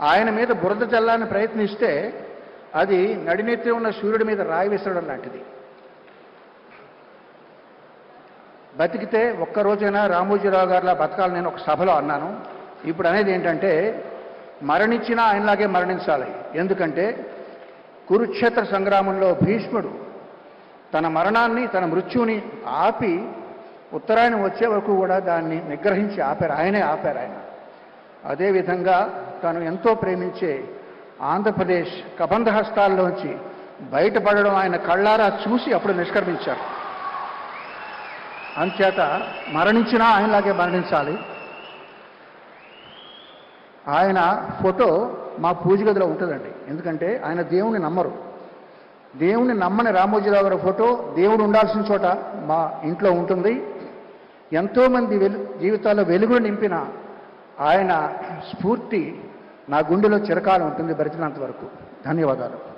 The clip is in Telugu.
ఆయన మీద బురద చల్లాలని ప్రయత్నిస్తే అది నడినెత్తి ఉన్న సూర్యుడి మీద రాయి విసరడం లాంటిది. బతికితే ఒక్కరోజైనా రామోజీరావు గారిలా బతకాలని నేను ఒక సభలో అన్నాను. ఇప్పుడు అనేది ఏంటంటే మరణించినా ఆయనలాగే మరణించాలి. ఎందుకంటే కురుక్షేత్ర సంగ్రామంలో భీష్ముడు తన మరణాన్ని తన మృత్యువుని ఆపి ఉత్తరాయణం వచ్చే వరకు కూడా దాన్ని నిగ్రహించి ఆపారు. ఆయనే ఆపారు ఆయన. అదేవిధంగా తను ఎంతో ప్రేమించే ఆంధ్రప్రదేశ్ కబంధ హస్తాల్లోంచి బయటపడడం ఆయన కళ్ళారా చూసి అప్పుడు నిష్క్రమించారు. అంచేత మరణించినా ఆయనలాగే మరణించాలి. ఆయన ఫోటో మా పూజ గదిలో ఉంటుందండి. ఎందుకంటే ఆయన దేవుణ్ణి నమ్మరు. దేవుణ్ణి నమ్మని రామోజీరావు గారి ఫోటో దేవుడు ఉండాల్సిన చోట మా ఇంట్లో ఉంటుంది. ఎంతోమంది వెలు జీవితాల్లో వెలుగులు నింపిన ఆయన స్ఫూర్తి నా గుండెలో చిరకాలం ఉంటుంది బ్రతికినంత వరకు. ధన్యవాదాలు.